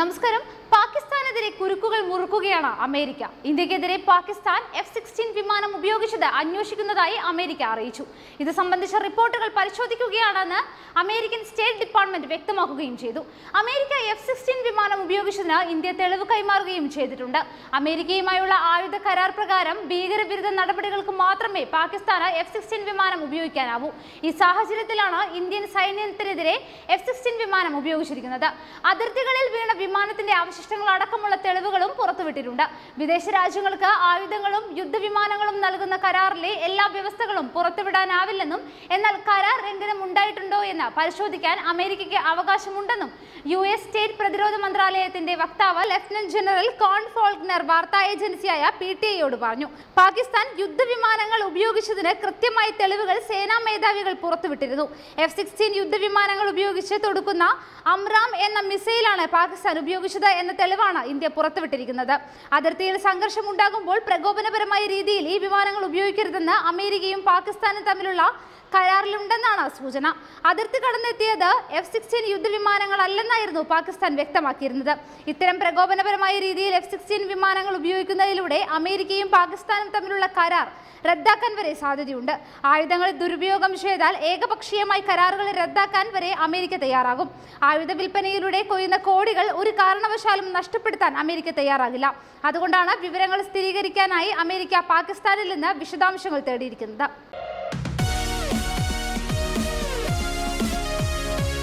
നമസ്കാരം. പാകിസ്ഥാനെതിരെ കുരുക്കുകൾ മുറുക്കുകയാണ് അമേരിക്ക. ഇന്ത്യക്കെതിരെ പാകിസ്ഥാൻ എഫ് സിക്സ്റ്റീൻ വിമാനം ഉപയോഗിച്ചത് അന്വേഷിക്കുന്നതായി അമേരിക്ക അറിയിച്ചു. ഇത് സംബന്ധിച്ച റിപ്പോർട്ടുകൾ പരിശോധിക്കുകയാണെന്ന് അമേരിക്കൻ സ്റ്റേറ്റ് ഡിപ്പാർട്ട്മെന്റ് വ്യക്തമാക്കുകയും ചെയ്തു. അമേരിക്ക എഫ് സിക്സ്റ്റീൻ വിമാനം ഉപയോഗിച്ചതിന് ഇന്ത്യ തെളിവ് കൈമാറുകയും ചെയ്തിട്ടുണ്ട്. അമേരിക്കയുമായുള്ള ആയുധ കരാർ പ്രകാരം ഭീകരവിരുദ്ധ നടപടികൾക്ക് മാത്രമേ പാകിസ്ഥാന് എഫ് സിക്സ്റ്റീൻ വിമാനം ഉപയോഗിക്കാനാവൂ. ഈ സാഹചര്യത്തിലാണ് ഇന്ത്യൻ സൈന്യത്തിനെതിരെ എഫ് സിക്സ്റ്റീൻ വിമാനം ഉപയോഗിച്ചിരിക്കുന്നത്. അതിർത്തികളിൽ വീണ വിമാനത്തിന്റെ അവശിഷ്ടങ്ങൾ അടക്കമുള്ള തെളിവുകളും പുറത്തുവിട്ടിട്ടുണ്ട്. വിദേശ രാജ്യങ്ങൾക്ക് ആയുധങ്ങളും യുദ്ധവിമാനങ്ങളും നൽകുന്ന കരാറിലെ എല്ലാ വ്യവസ്ഥകളും പുറത്തുവിടാനാവില്ലെന്നും എന്നാൽ കരാർ ലംഘനം ഉണ്ടായിട്ടുണ്ടോ എന്ന് പരിശോധിക്കാൻ അമേരിക്കയ്ക്ക് അവകാശമുണ്ടെന്നും യു എസ് സ്റ്റേറ്റ് പ്രതിരോധ മന്ത്രാലയത്തിന്റെ വക്താവ് ലഫ്റ്റനന്റ് ജനറൽ കോൺ ഫോൾക്നർ വാർത്താ ഏജൻസിയായ പി ടി ഐയോട് പറഞ്ഞു പാകിസ്ഥാൻ യുദ്ധവിമാനങ്ങൾ ഉപയോഗിച്ചതിന് കൃത്യമായ തെളിവുകൾ സേനാ മേധാവികൾ പുറത്തുവിട്ടിരുന്നു. എഫ് സിക്സ്റ്റീൻ യുദ്ധവിമാനങ്ങൾ ഉപയോഗിച്ച് തൊടുക്കുന്ന അംറാം എന്ന മിസൈലാണ് പാകിസ്ഥാൻ ഉപയോഗിച്ചത് എന്ന തെളിവാണ് ഇന്ത്യ പുറത്തുവിട്ടിരിക്കുന്നത്. അതിർത്തിയിൽ സംഘർഷം ഉണ്ടാകുമ്പോൾ പ്രകോപനപരമായ രീതിയിൽ ഈ വിമാനങ്ങൾ ഉപയോഗിക്കരുതെന്ന് അമേരിക്കയും പാകിസ്ഥാനും തമ്മിലുള്ള കരാറിലുണ്ടെന്നാണ് സൂചന. അതിർത്തി കടന്നെത്തിയത് എഫ് സിക്സ്റ്റീൻ യുദ്ധവിമാനങ്ങളല്ലെന്നായിരുന്നു പാകിസ്ഥാൻ വ്യക്തമാക്കിയിരുന്നത്. ഇത്തരം പ്രകോപനപരമായ രീതിയിൽ എഫ് സിക്സ്റ്റീൻ വിമാനങ്ങൾ ഉപയോഗിക്കുന്നതിലൂടെ അമേരിക്കയും പാകിസ്ഥാനും തമ്മിലുള്ള കരാർ റദ്ദാക്കാൻ വരെ സാധ്യതയുണ്ട്. ആയുധങ്ങൾ ദുരുപയോഗം ചെയ്താൽ ഏകപക്ഷീയമായി കരാറുകൾ റദ്ദാക്കാൻ വരെ അമേരിക്ക തയ്യാറാകും. ആയുധ വിൽപ്പനയിലൂടെ കൊയ്യുന്ന കോടികൾ ഒരു കാരണവശാലും നഷ്ടപ്പെടുത്താൻ അമേരിക്ക തയ്യാറാകില്ല. അതുകൊണ്ടാണ് വിവരങ്ങൾ സ്ഥിരീകരിക്കാനായി അമേരിക്ക പാകിസ്ഥാനിൽ നിന്ന് വിശദാംശങ്ങൾ തേടിയിരിക്കുന്നത്.